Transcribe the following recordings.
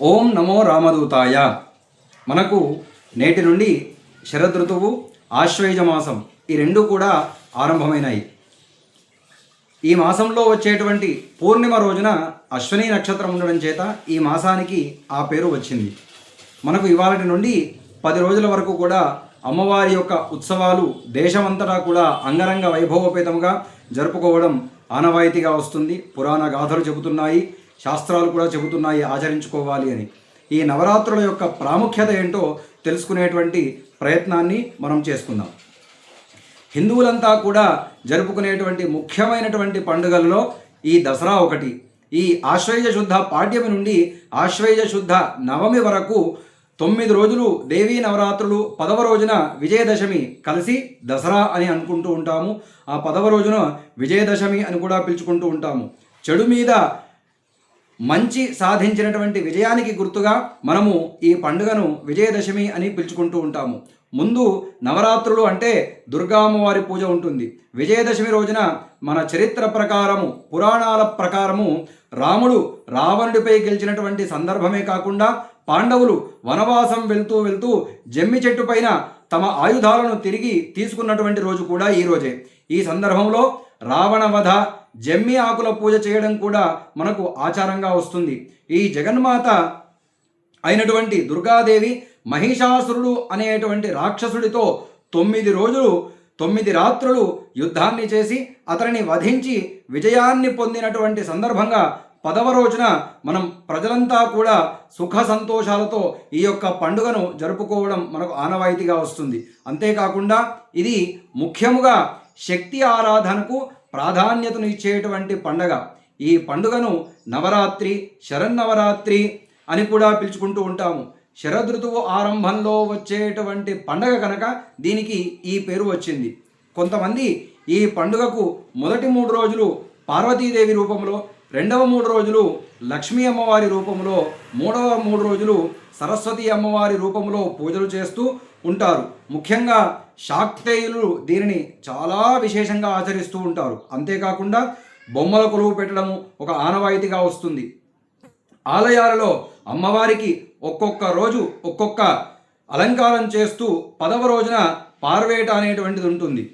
ఓం నమో రామదూతాయ. మనకు నేటి నుండి శరదృతువు ఆశ్వయుజ మాసం ఈ రెండు కూడా ఆరంభమైనాయి. ఈ మాసంలో వచ్చేటువంటి పూర్ణిమ రోజున అశ్వని నక్షత్రం ఉండడం చేత ఈ మాసానికి ఆ పేరు వచ్చింది. మనకు ఇవాళ నుండి పది రోజుల వరకు కూడా అమ్మవారి యొక్క ఉత్సవాలు దేశమంతటా కూడా అంగరంగ వైభవోపేతంగా జరుపుకోవడం ఆనవాయితీగా వస్తుంది. పురాణ గాథలు చెబుతున్నాయి. శాస్త్రాలు కూడా చెబుతున్నాయి ఆచరించుకోవాలి అని. ఈ నవరాత్రుల యొక్క ప్రాముఖ్యత ఏంటో తెలుసుకునేటువంటి ప్రయత్నాన్ని మనం చేసుకుందాం. హిందువులంతా కూడా జరుపుకునేటువంటి ముఖ్యమైనటువంటి పండుగల్లో ఈ దసరా ఒకటి. ఈ ఆశ్వయుజ శుద్ధ పాఠ్యమి నుండి ఆశ్వయుజ శుద్ధ నవమి వరకు తొమ్మిది రోజులు దేవీ నవరాత్రులు పదవ రోజున విజయదశమి కలిసి దసరా అని అనుకుంటూ ఉంటాము. ఆ పదవ రోజున విజయదశమి అని కూడా పిలుచుకుంటూ ఉంటాము. చెడు మీద మంచి సాధించినటువంటి విజయానికి గుర్తుగా మనము ఈ పండుగను విజయదశమి అని పిలుచుకుంటూ ఉంటాము. ముందు నవరాత్రులు అంటే దుర్గామ్మవారి పూజ ఉంటుంది. విజయదశమి రోజున మన చరిత్ర ప్రకారము పురాణాల ప్రకారము రాముడు రావణుడిపై గెలిచినటువంటి సందర్భమే కాకుండా పాండవులు వనవాసం వెళ్తూ వెళ్తూ జమ్మి చెట్టు పైన తమ ఆయుధాలను తిరిగి తీసుకున్నటువంటి రోజు కూడా ఈ రోజే. ఈ సందర్భంలో రావణ వధ జమ్మి ఆకుల పూజ చేయడం కూడా మనకు ఆచారంగా వస్తుంది. ఈ జగన్మాత అయినటువంటి దుర్గాదేవి మహిషాసురుడు అనేటువంటి రాక్షసుడితో తొమ్మిది రోజులు తొమ్మిది రాత్రులు యుద్ధాన్ని చేసి అతనిని వధించి విజయాన్ని పొందినటువంటి సందర్భంగా పదవ రోజున మనం ప్రజలంతా కూడా సుఖ సంతోషాలతో ఈ యొక్క పండుగను జరుపుకోవడం మనకు ఆనవాయితీగా వస్తుంది. అంతేకాకుండా ఇది ముఖ్యముగా శక్తి ఆరాధనకు ప్రాధాన్యతను ఇచ్చేటువంటి పండగ. ఈ పండుగను నవరాత్రి శరన్నవరాత్రి అని కూడా పిలుచుకుంటూ ఉంటాము. శరదృతువు ఆరంభంలో వచ్చేటువంటి పండగ కనుక దీనికి ఈ పేరు వచ్చింది. కొంతమంది ఈ పండుగకు మొదటి మూడు రోజులు పార్వతీదేవి రూపంలో రెండవ మూడు రోజులు లక్ష్మీ అమ్మవారి రూపంలో మూడవ మూడు రోజులు సరస్వతి అమ్మవారి రూపంలో పూజలు చేస్తూ ఉంటారు. ముఖ్యంగా శాక్తేయులు దీనిని చాలా విశేషంగా ఆచరిస్తూ ఉంటారు. అంతేకాకుండా బొమ్మల కొలువు పెట్టడము ఒక ఆనవాయితీగా వస్తుంది. ఆలయాలలో అమ్మవారికి ఒక్కొక్క రోజు ఒక్కొక్క అలంకారం చేస్తూ పదవ రోజున పార్వేట అనేటువంటిది ఉంటుంది.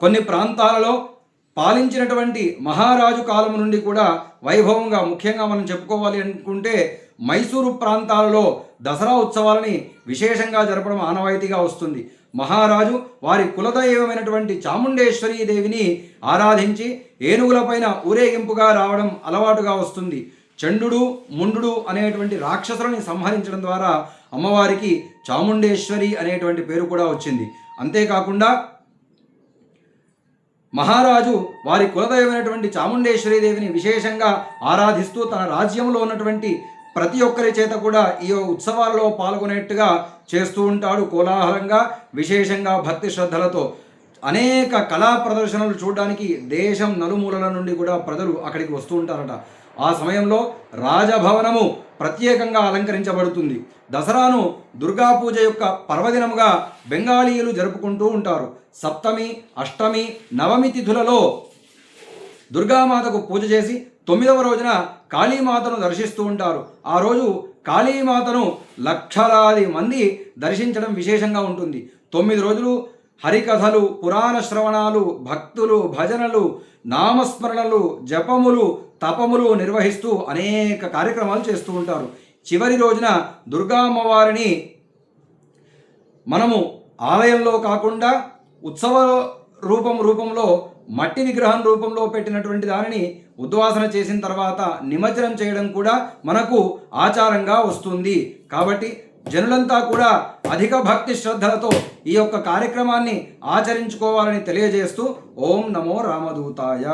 కొన్ని ప్రాంతాలలో పాలించినటువంటి మహారాజు కాలం నుండి కూడా వైభవంగా ముఖ్యంగా మనం చెప్పుకోవాలి అనుకుంటే మైసూరు ప్రాంతాలలో దసరా ఉత్సవాలని విశేషంగా జరపడం ఆనవాయితీగా వస్తుంది. మహారాజు వారి కులదైవమైనటువంటి చాముండేశ్వరీ దేవిని ఆరాధించి ఏనుగులపైన ఊరేగింపుగా రావడం అలవాటుగా వస్తుంది. చండు ముండు అనేటువంటి రాక్షసులని సంహరించడం ద్వారా అమ్మవారికి చాముండేశ్వరి అనేటువంటి పేరు కూడా వచ్చింది. అంతేకాకుండా మహారాజు వారి కులదైవమైనటువంటి చాముండేశ్వరి దేవిని విశేషంగా ఆరాధిస్తూ తన రాజ్యంలో ఉన్నటువంటి ప్రతి ఒక్కరి చేత కూడా ఈ ఉత్సవాలలో పాల్గొనేట్టుగా చేస్తూ ఉంటాడు కోలాహలంగా విశేషంగా భక్తి శ్రద్ధలతో. అనేక కళా ప్రదర్శనలు చూడడానికి దేశం నలుమూలల నుండి కూడా ప్రజలు అక్కడికి వస్తూ ఉంటారట. ఆ సమయంలో రాజభవనము ప్రత్యేకంగా అలంకరించబడుతుంది. దసరాను దుర్గా పూజ యొక్క పర్వదినముగా బెంగాలీయులు జరుపుకుంటూ ఉంటారు. సప్తమి అష్టమి నవమి తిథులలో దుర్గామాతకు పూజ చేసి తొమ్మిదవ రోజున కాళీమాతను దర్శిస్తూ ఉంటారు. ఆ రోజు కాళీమాతను లక్షలాది మంది దర్శించడం విశేషంగా ఉంటుంది. తొమ్మిది రోజులు హరికథలు పురాణ శ్రవణాలు భక్తులు భజనలు నామస్మరణలు జపములు తపములు నిర్వహిస్తూ అనేక కార్యక్రమాలు చేస్తూ ఉంటారు. చివరి రోజున దుర్గా అమ్మవారిని మనము ఆలయంలో కాకుండా ఉత్సవ రూపం రూపంలో మట్టి విగ్రహం రూపంలో పెట్టినటువంటి దానిని ఉద్వాసన చేసిన తర్వాత నిమజ్జనం చేయడం కూడా మనకు ఆచారంగా వస్తుంది. కాబట్టి జనులంతా కూడా అధిక భక్తి శ్రద్ధలతో ఈ యొక్క కార్యక్రమాన్ని ఆచరించుకోవాలని తెలియజేస్తూ ఓం నమో రామదూతాయ.